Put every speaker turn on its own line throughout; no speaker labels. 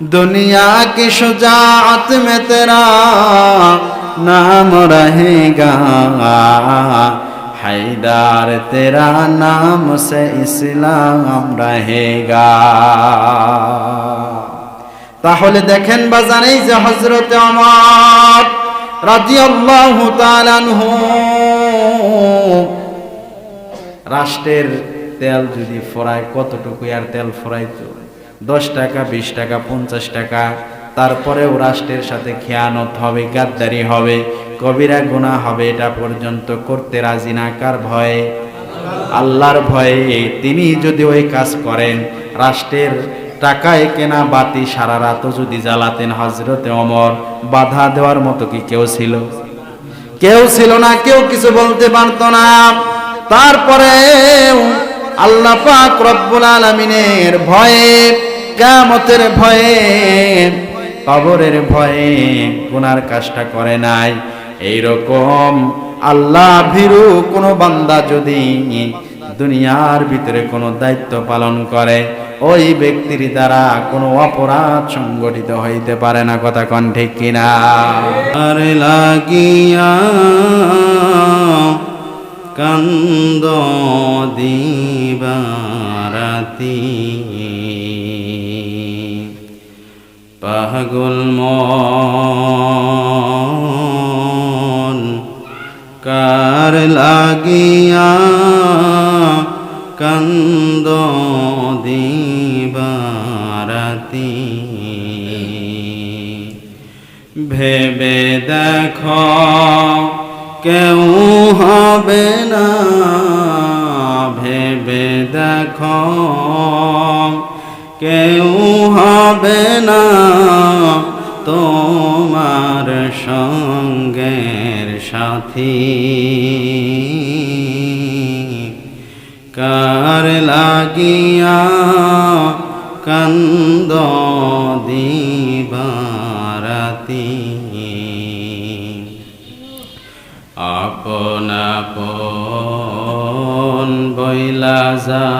दुनिया की शुजात में तेरा नाम रहेगा हैदार तेरा नाम से इस्लाम रहेगा তাহলে দেখেন বাজান এই যে হজরত আমার রাদিয়াল্লাহু তাআলা আনহু রাষ্ট্রের তেল যদি ফরায় কতটুকু আর তেল ফরাইতো দশ টাকা, বিশ টাকা, পঞ্চাশ টাকা। তারপরেও রাষ্ট্রের সাথে খেয়ানত হবে, গাদ্দারি হবে, কবিরা গুণা হবে, এটা পর্যন্ত করতে রাজি না। কার ভয়ে? আল্লাহর ভয়ে। তিনি যদি ওই কাজ করেন, রাষ্ট্রের টাকায় কেনা বাতি সারা রাতও যদি জ্বালাতেন হজরতে অমর বাধা দেওয়ার মতো কি কেউ ছিল? কেউ ছিল না, কেউ কিছু বলতে পারত না। তারপরে আল্লাহ পাক রব্বুল আলামিনের ভয়ে কিয়ামতের ভয়ে, কবরের ভয়ে গুনার কাজটা করে নাই। এইরকম আল্লাহ ভীরু কোনো বান্দা যদি দুনিয়ার ভিতরে কোনো দায়িত্ব পালন করে, ওই ব্যক্তির দ্বারা কোনো অপরাধ সংগঠিত হইতে পারে না, কথা কন ঠিক কিনা? আর লাগিয়া কান্দ দিবারাতি পাগল মন কার লাগিয়া কান্দ দিবারাতি? ভেবে দেখো কেউ হবে না ভেবে দেখো কেউ হবে না তোমার সঙ্গের সাথী। কার লাগিয়া কান্দ দিবারাতি? আপন আপন বইলা যারে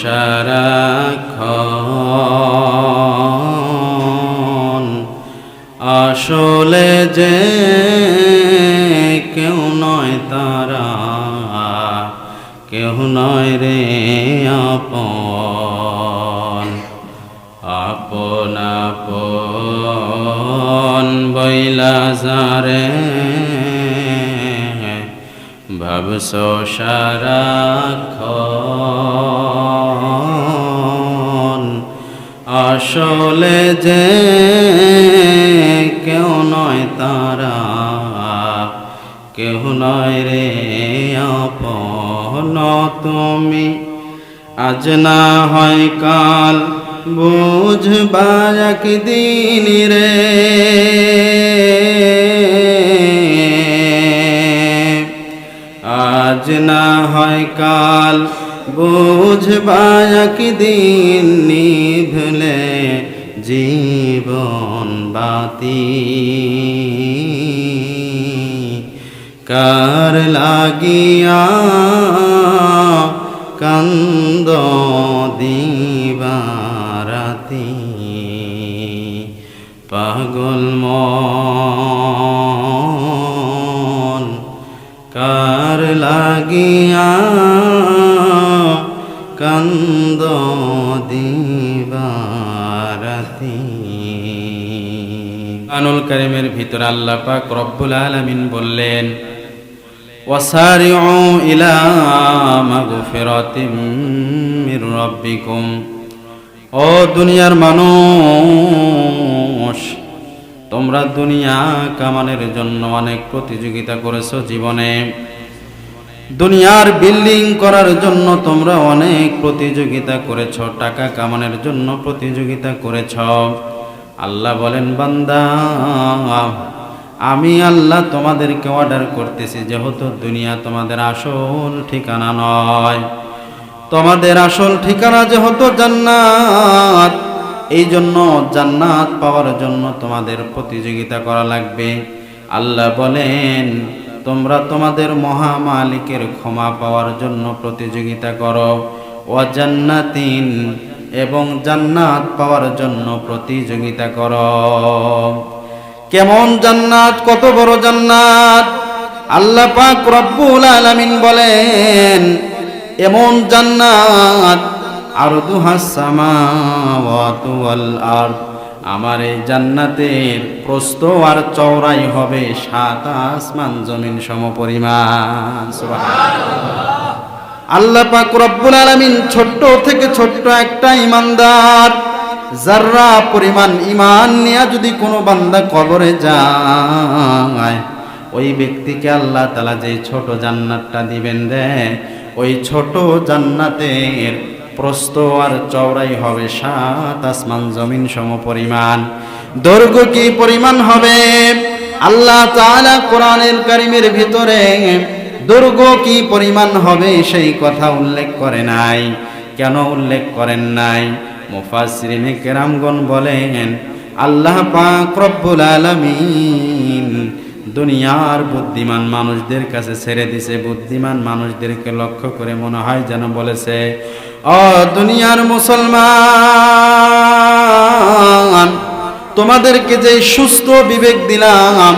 সারাক্ষণ আসলে যে কেউ নয় তারা, কেউ নয় রে আপন। আপন আপন বইলা যারে ভাবস সারাক্ষণ। আসলে যে কেউ নয় তারা, কেউ নয় রে আপন তুমি। আজ না হয় কাল বুঝবা একদিন রে। আজ না হয় কাল বুঝবা একদিন নিভলে জীবন বাতি। কার লাগিয়া কান্দ দিবারাতি? পাগল মন কার লাগিয়া কান্দ দিবারাতি আনুল করিমের ভিতর আল্লাহ পাক রব্বুল আলামিন বললেন, ওয়াসারিউ ইলা মাগফিরাতিম মির রব্বিকুম। ও দুনিয়ার মানুষ, তোমরা দুনিয়া কামানের জন্য অনেক প্রতিযোগিতা করেছ জীবনে। দুনিয়ার বিল্ডিং করার জন্য তোমরা অনেক প্রতিযোগিতা করেছ, টাকা কামানোর জন্য প্রতিযোগিতা করেছ। আল্লাহ বলেন, বান্দা, আমি আল্লাহ তোমাদেরকে অর্ডার করতেছি, যেহেতু দুনিয়া তোমাদের আসল ঠিকানা নয়। তোমাদের আসল ঠিকানা যেহেতু জান্নাত এই জন্য জান্নাত পাওয়ার জন্য তোমাদের প্রতিযোগিতা করা লাগবে। আল্লাহ বলেন তোমরা তোমাদের মহামালিকের ক্ষমা পাওয়ার জন্য প্রতিযোগিতা করো। ও জান্নাতিন এবং জান্নাত পাওয়ার জন্য প্রতিযোগিতা কর। কেমন জান্নাত, কত বড় জান্নাত? আল্লাহ পাক রব্বুল আলামিন বলেন, এমন জান্নাত আর দুহাসামাওয়াতু ওয়াল আরদ। আমার এই জান্নাতের প্রস্থ আর চওড়াই হবে সাত আসমান জমিন সমপরিমাণ। আল্লাহ পাক রব্বুল আলামিন ছোট্ট থেকে ছোট্ট একটা ইমানদার, যার্রা পরিমাণ ইমান নিয়ে যদি কোনো বান্দা কবরে যায়, ওই ব্যক্তিকে আল্লাহ তালা যে ছোট জান্নাতটা দিবেন রে, ওই ছোট জান্নাতের প্রস্থ আর চওড়াই হবে সাত আসমান জমিন সম পরিমাণ। দৈর্ঘ্য কি পরিমাণ হবে? আল্লাহ তাআলা কোরআনের কারিমের ভিতরে দৈর্ঘ্য কি পরিমাণ হবে সেই কথা উল্লেখ করে নাই। কেন উল্লেখ করেন নাই? মুফাসরিনে কেরামগণ বলেন, আল্লাহ পাক রব্বুল আলামিন দুনিয়ার বুদ্ধিমান মানুষদের কাছে ছেড়ে দিছে। বুদ্ধিমান মানুষদেরকে লক্ষ্য করে মনে হয় যেন বলেছে, অ দুনিয়ার মুসলমান, তোমাদেরকে যে সুস্থ বিবেক দিলাম,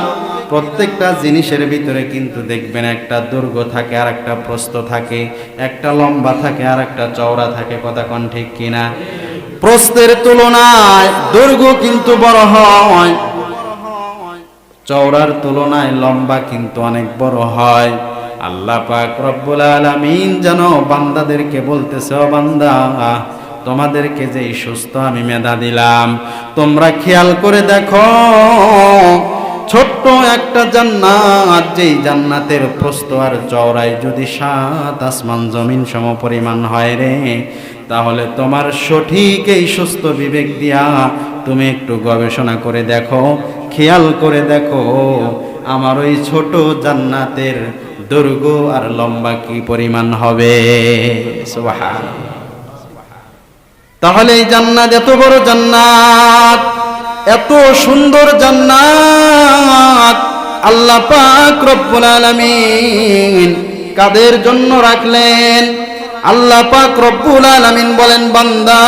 প্রত্যেকটা জিনিসের ভিতরে কিন্তু দেখবেন একটা দুর্গ থাকে আর একটা প্রস্ত থাকে, একটা লম্বা থাকে আর একটা চওড়া থাকে। কথা কোন ঠিক কিনা? প্রস্তের তুলনায় দুর্গ কিন্তু বড় হয়। চওড়ার তুলনায় লম্বা কিন্তু অনেক বড় হয়। আল্লাহ পাক রব্বুল আলামিন যেন বান্দাদেরকে বলতেছে বান্দা, তোমাদেরকে যেই সুস্থ আমি মেধা দিলাম, তোমরা খেয়াল করে দেখো, ছোট্ট একটা জান্নাত, যেই জান্নাতের প্রস্ত আর চওড়াই যদি সাত আসমান জমিন সম পরিমাণ হয় রে, তাহলে তোমার সঠিক এই সুস্থ বিবেক দিয়া তুমি একটু গবেষণা করে দেখো খেয়াল করে দেখো, আমার ওই ছোট জান্নাতের দৈর্ঘ্য আর লম্বা কি পরিমাণ হবে? তাহলে এই জান্নাত, এত বড় জান্নাত, এত সুন্দর জান্নাত আল্লাহ পাক রব্বুল আলামিন কাদের জন্য রাখলেন? আল্লাহ পাক রব্বুল আলামিন বলেন, বান্দা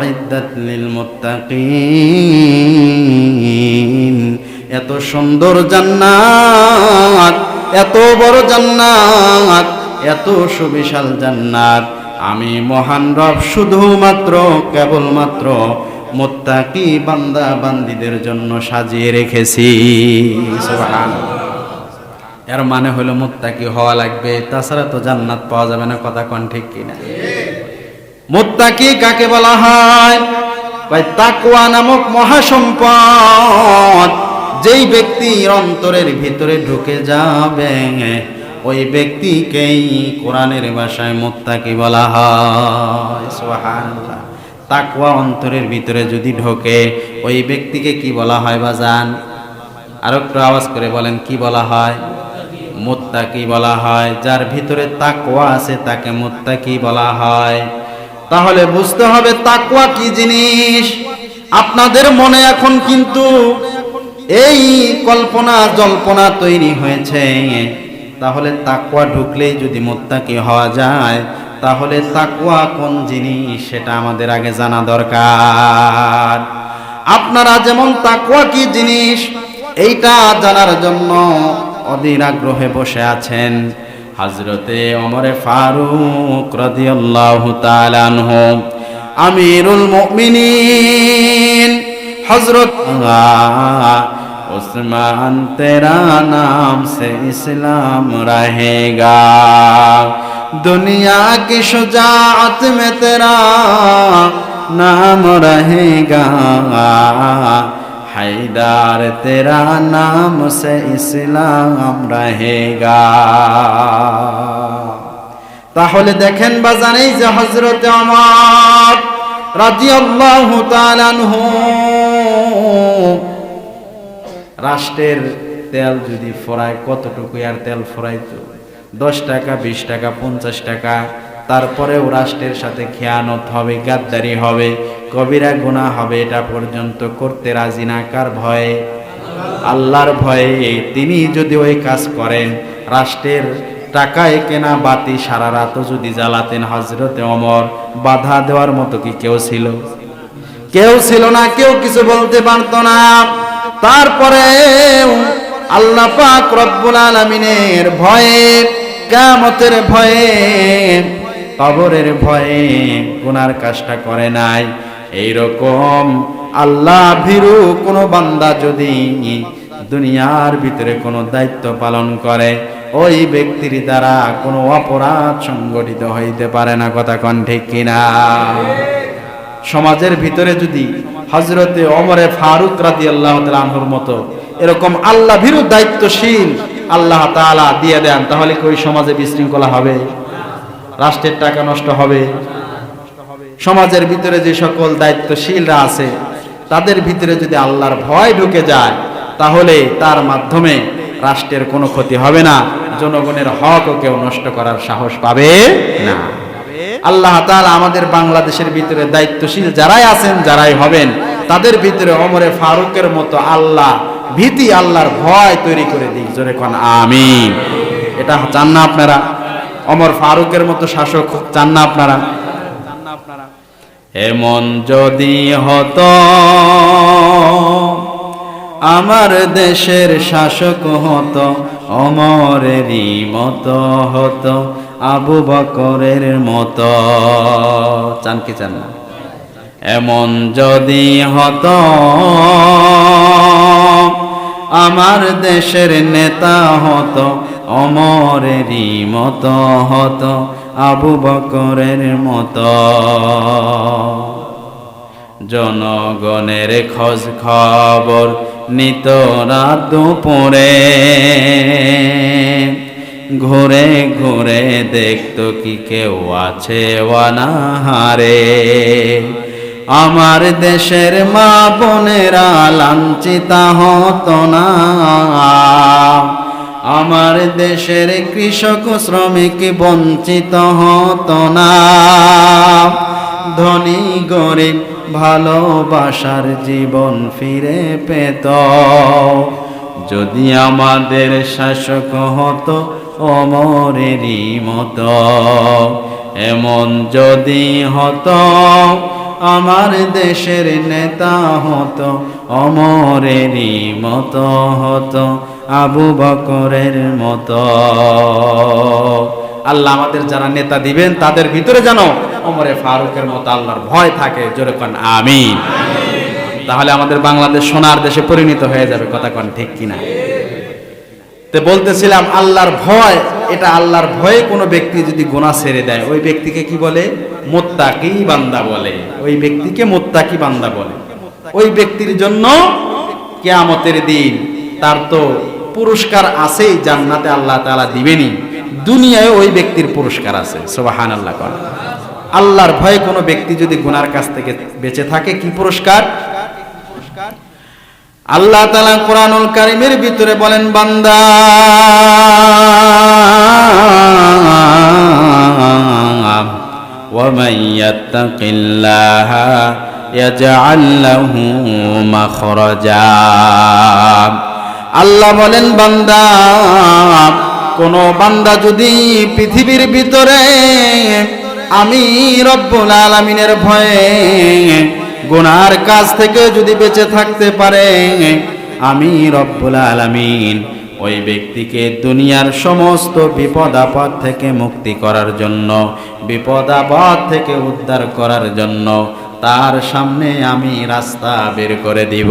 উইদ্দাত লিল এত সুন্দর জান্নাত, এত বড় জান্নাত, এত সুবিশাল জান্নাত। আমি মহান রব শুধুমাত্র, কেবলমাত্র মোত্তাকি বান্দা বান্দিদের জন্য সাজিয়ে রেখেছি। এর মানে হলো মোত্তাকি হওয়া লাগবে, তাছাড়া তো জান্নাত পাওয়া যাবে না, কথা কন ঠিক কিনা। মোত্তাকি কাকে বলা হয়? ভাই তাকুয়া নামক মহাসম্পদ, যেই ব্যক্তির অন্তরের ভিতরে ঢুকে যাবে, ওই ব্যক্তিকেই কোরআনের ভাষায় মোত্তাকি বলা হয়। সুবহানাল্লাহ। তাকওয়া অন্তরের ভিতরে যদি ঢোকে, ওই ব্যক্তিকে কি বলা হয় বাজান? আর একটু আওয়াজ করে বলেন, কি বলা হয়? মোত্তাকি বলা হয়। যার ভিতরে তাকওয়া আছে, তাকে মোত্তাকি বলা হয়। তাহলে বুঝতে হবে তাকুয়া কি জিনিস। আপনাদের মনে এখন কিন্তু এই কল্পনা, জল্পনা তৈরি হয়েছে। তাহলে তাকুয়া ঢুকলেই যদি মোত্তাকি হওয়া যায়, তাহলে তাকুয়া কোন জিনিস সেটা আমাদের আগে জানা দরকার। আপনারা যেমন তাকুয়া কি জিনিস, এইটা জানার জন্য অধীর আগ্রহে বসে আছেন। হজরতে অমরে ফারুক রাদিয়াল্লাহু আমিরুল মুমিনিন, হযরত উসমান তেরা নাম সে ইসলাম রহেগা। দুনিয়া কি সুজাত মে তেরা নাম রহেগা। हैदार तेरा नाम से इस्लाम रहेगा তাহলে দেখেন বাজানেই যে হজরত আমার রাজিয়াল্লাহু তাআলা আনহু রাষ্ট্রের তেল যদি ফরায় কতটুকু আর তেল ফরাইতো দশ টাকা বিশ টাকা পঞ্চাশ টাকা তারপরেও রাষ্ট্রের সাথে খেয়ানত হবে গাদ্দারি হবে কবিরা গুণা হবে, এটা পর্যন্ত করতে রাজি না। কার ভয়ে? আল্লাহর ভয়ে। তিনি যদি ওই কাজ করেন, রাষ্ট্রের টাকায় কেনা বাতি সারা রাতও যদি জ্বালাতেন হজরতে অমর বাধা দেওয়ার মতো কি কেউ ছিল? কেউ ছিল না, কেউ কিছু বলতে পারতো না। তারপরে আল্লাহ পাক রব্বুল আলামিনের ভয়ে, কিয়ামতের ভয়ে, কবরের ভয়ে গুনার কাজটা করে নাই। এইরকম আল্লাহ ভীরু কোনো বান্দা যদি দুনিয়ার ভিতরে কোনো দায়িত্ব পালন করে, ওই ব্যক্তির দ্বারা কোনো অপরাধ সংগঠিত হইতে পারে না, কথা কন ঠিক কিনা? সমাজের ভিতরে যদি হজরতে অমরে ফারুক রাদি আল্লাহ আনহুর মতো এরকম আল্লাহ ভীরু দায়িত্বশীল আল্লাহ তাআলা দিয়ে দেন, তাহলে কি ওই সমাজে বিশৃঙ্খলা হবে? রাষ্ট্রের টাকা নষ্ট হবে? সমাজের ভিতরে যে সকল দায়িত্বশীলরা আছে, তাদের ভিতরে যদি আল্লাহর ভয় ঢুকে যায়, তাহলে তার মাধ্যমে রাষ্ট্রের কোনো ক্ষতি হবে না, জনগণের হকও কেউ নষ্ট করার সাহস পাবে না। আল্লাহ তাআলা আমাদের বাংলাদেশের ভিতরে দায়িত্বশীল যারাই আছেন, যারাই হবেন, তাদের ভিতরে অমরে ফারুকের মতো আল্লাহ, ভীতি আল্লাহর ভয় তৈরি করে দিক, জোরে কোন, আমিন। এটা চান না আপনারা? অমর ফারুকের মতো শাসক চান না আপনারা? এমন যদি হতো, আমার দেশের শাসক হতো, অমরেরই মতো হতো, আবু বকরের মতো। চান কি চান না? এমন যদি হতো, আমার দেশের নেতা হতো, অমরেরই মতো হতো আবু বকরের মতো। জনগণের খোঁজ খবর নিত রাত দুপুরে। ঘুরে ঘুরে দেখত কি কেউ আছে ওয়ানাহারে আমার দেশের মা বোনেরা লাঞ্ছিতা হতো না। আমার দেশের কৃষক শ্রমিক বঞ্চিত হত না। ধনী, গরিব ভালোবাসার জীবন ফিরে পেত। যদি আমাদের শাসক হতো অমরেরই মতো, এমন যদি হতো আমার দেশের নেতা হতো অমরেরই মতো হতো। আবু বকরের মতো। আল্লাহ আমাদের যারা নেতা দিবেন, তাদের ভিতরে যেন অমরে ফারুকের মতো আল্লাহর ভয় থাকে। জোরে কন, আমিন। তাহলে আমাদের বাংলাদেশ সোনার দেশে পরিণত হয়ে যাবে, কথা কন ঠিক কিনা? তো বলতেছিলাম, আল্লাহর ভয়, এটা আল্লাহর ভয়ে কোনো ব্যক্তি যদি গোনা ছেড়ে দেয়, ওই ব্যক্তিকে কি বলে? মোত্তাকি বান্দা বলে। ওই ব্যক্তিকে মোত্তাকি বান্দা বলে। ওই ব্যক্তির জন্য কেয়ামতের দিন, তার তো পুরস্কার আছেই জান্নাতে আল্লাহ তাআলা দিবেনই দুনিয়ায় ওই ব্যক্তির পুরস্কার আছে সুবাহান আল্লাহ কর আল্লাহর ভয়ে কোনো ব্যক্তি যদি গুনার কাছ থেকে বেঁচে থাকে কি পুরস্কার আল্লাহ তালা কোরআনুল কারিমের ভিতরে বলেন বান্দা ومن يتق الله يجعل له مخرجا আল্লাহ বলেন, বান্দা, কোন বান্দা যদি পৃথিবীর ভিতরে আমি রব্বুল আলামিনের ভয়ে গুনার কাজ থেকে যদি বেঁচে থাকতে পারে, আমি রব্বুল আলামিন ওই ব্যক্তিকে দুনিয়ার সমস্ত বিপদ আপদ থেকে মুক্তি করার জন্য, বিপদ আপদ থেকে উদ্ধার করার জন্য তার সামনে আমি রাস্তা বের করে দিব।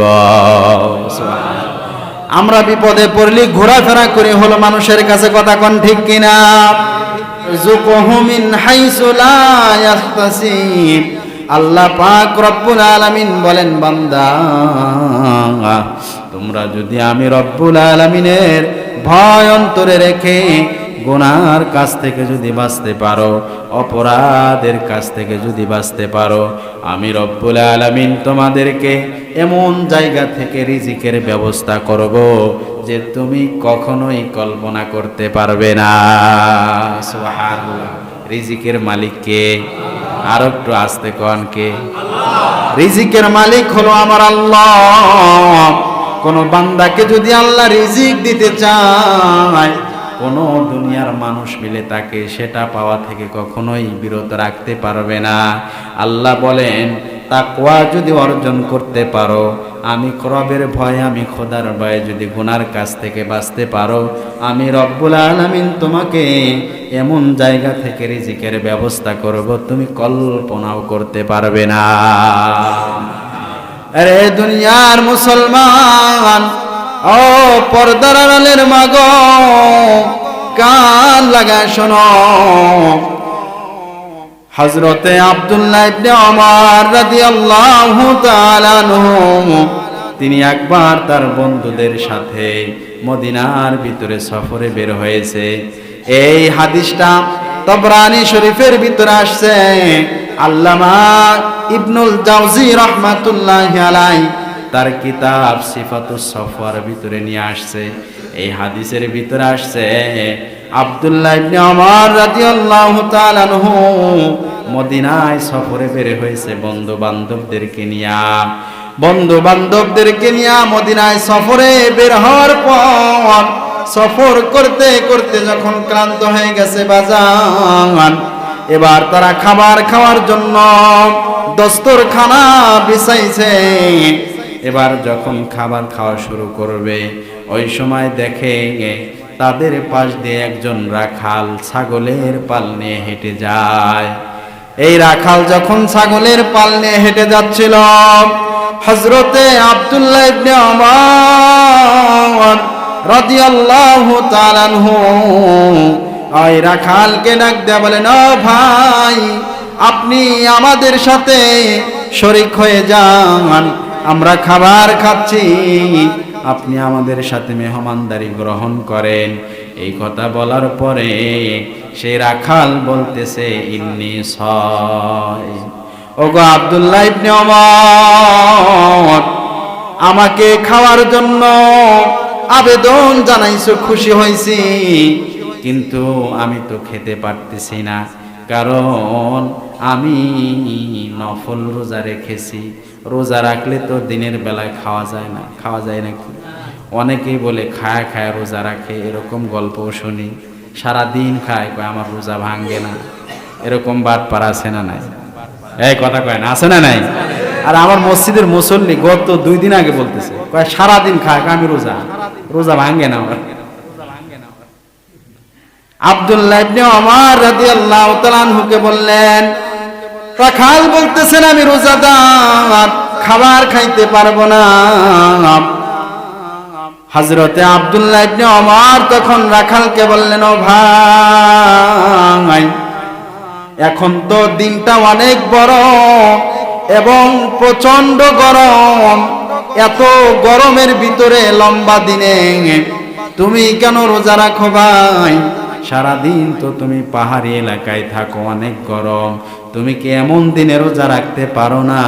আমরা বিপদে পড়লি, ঘোরাফেরা করে হলো মানুষের কাছে কথা কন ঠিক কিনা? আল্লাহ পাক রব্বুল আলামিন বলেন, বান্দা, তোমরা যদি আমি রব্বুল আলামিনের ভয় অন্তরে রেখে গুনার কাছ থেকে যদি বাঁচতে পারো, অপরাধের কাছ থেকে যদি বাঁচতে পারো, আমি রব্বুল আলামিন তোমাদেরকে এমন জায়গা থেকে রিজিকের ব্যবস্থা করব যে তুমি কখনোই কল্পনা করতে পারবে না। রিজিকের মালিককে আর একটু আসতে কন কে? রিজিকের মালিক হলো আমার আল্লাহ। কোন বান্দাকে যদি আল্লাহ রিজিক দিতে চায় কোনো দুনিয়ার মানুষ মিলে তাকে সেটা পাওয়া থেকে কখনোই বিরত রাখতে পারবে না। আল্লাহ বলেন, তাকওয়া যদি অর্জন করতে পারো, আমি রবের ভয়ে, আমি খোদার ভয়ে যদি গুনার কাছ থেকে বাঁচতে পারো, আমি রব্বুল আলামিন তোমাকে এমন জায়গা থেকে রিজিকের ব্যবস্থা করব, তুমি কল্পনাও করতে পারবে না। আরে দুনিয়ার মুসলমান ও পর্দার মাগ, কান লাগায় শোনো। হজরতে আব্দুল্লাহ তিনি একবার তার বন্ধুদের সাথে মদিনার ভিতরে সফরে বের হয়েছে। এই হাদিসটা তবরানি শরীফের ভিতরে আসছে। আল্লামা ইবনুল জাওজি রহমাতুল্লাহি আলাই তার কিতাব সিফাতুস সফর ভিতরে নিয়ে আসছে। এই হাদিসের ভিতরে আসছে, আব্দুল্লাহ ইবনে ওমর রাদিয়াল্লাহু তাআলা আনহু মদিনায় সফরে বের হয়েছে বন্ধু বান্ধবদেরকে নিয়া। বন্ধু বান্ধবদেরকে নিয়া মদিনায় সফরে বের হওয়ার পর সফর করতে করতে যখন ক্লান্ত হয়ে গেছে বাজান, এবার তারা খাবার খাওয়ার জন্য দস্তরখানা বিছাইছে। এবার যখন খাবার খাওয়া শুরু করবে, ওই সময় দেখে তাদের পাশ দিয়ে একজন রাখাল ছাগলের পাল নিয়ে হেঁটে যায়। এই রাখাল যখন ছাগলের পাল নিয়ে হেঁটে যাচ্ছিল হজরতে আব্দুল্লাহ ইবনে ওমর রাদিয়াল্লাহু তাআলা আনহু, ওই রাখালকে ডাক দেয়া বলেন ও ভাই, আপনি আমাদের সাথে শরিক হয়ে যান। আমরা খাবার খাচ্ছি। আপনি আমাদের সাথে মেহমানদারি গ্রহণ করেন। এই কথা বলার পরে সে রাখাল বলতেছে, ইন্নি সয়। ওগো আব্দুল্লাহ ইবনে ওমর, আমাকে খাওয়ার জন্য আবেদন জানাইছো, খুশি হয়েছি কিন্তু আমি তো খেতে পারতেছি না, কারণ আমি নফল রোজা রেখেছি। রোজা রাখলে তো দিনের বেলায় খাওয়া যায় না, খাওয়া যায় নাকি? অনেকেই বলে খায় খায় রোজা রাখে, এরকম গল্পও শুনি। সারা দিন খায়, কয় আমার রোজা ভাঙ্গে না। এরকম বাদ পারা আছে না নাই? এই কথা কয় না, আছে না নাই? আর আমার মসজিদের মুসল্লি গত দুই দিন আগে বলতেছে, কয় সারাদিন খায় আমি রোজা রোজা ভাঙ্গে না আমার। আব্দুল্লাহ ইবনে ওমর রাদিয়াল্লাহু তাআলা বললেন রাখাল বলতেছেন, আমি রোজাদার, খাবার খাইতে পারব না। হযরতে আব্দুল্লাহ ইবনে ওমর তখন রাখালকে বললেন, ও ভাই, এখন তো দিনটা অনেক বড় এবং প্রচণ্ড গরম। এত গরমের ভিতরে লম্বা দিনে তুমি কেন রোজা রাখো ভাই? সারাদিন তো তুমি পাহাড়ি এলাকায় থাকো, অনেক গরম। তুমি কি এমন দিনে রোজা রাখতে পারো না?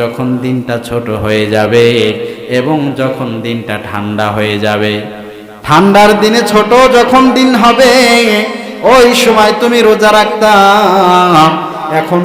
যখন দিনটা ছোট হয়ে যাবে এবং যখন দিনটা ঠান্ডা হয়ে যাবে। ঠান্ডার দিনে ছোট যখন দিন হবে, ওই সময় তুমি রোজা রাখতাম এখন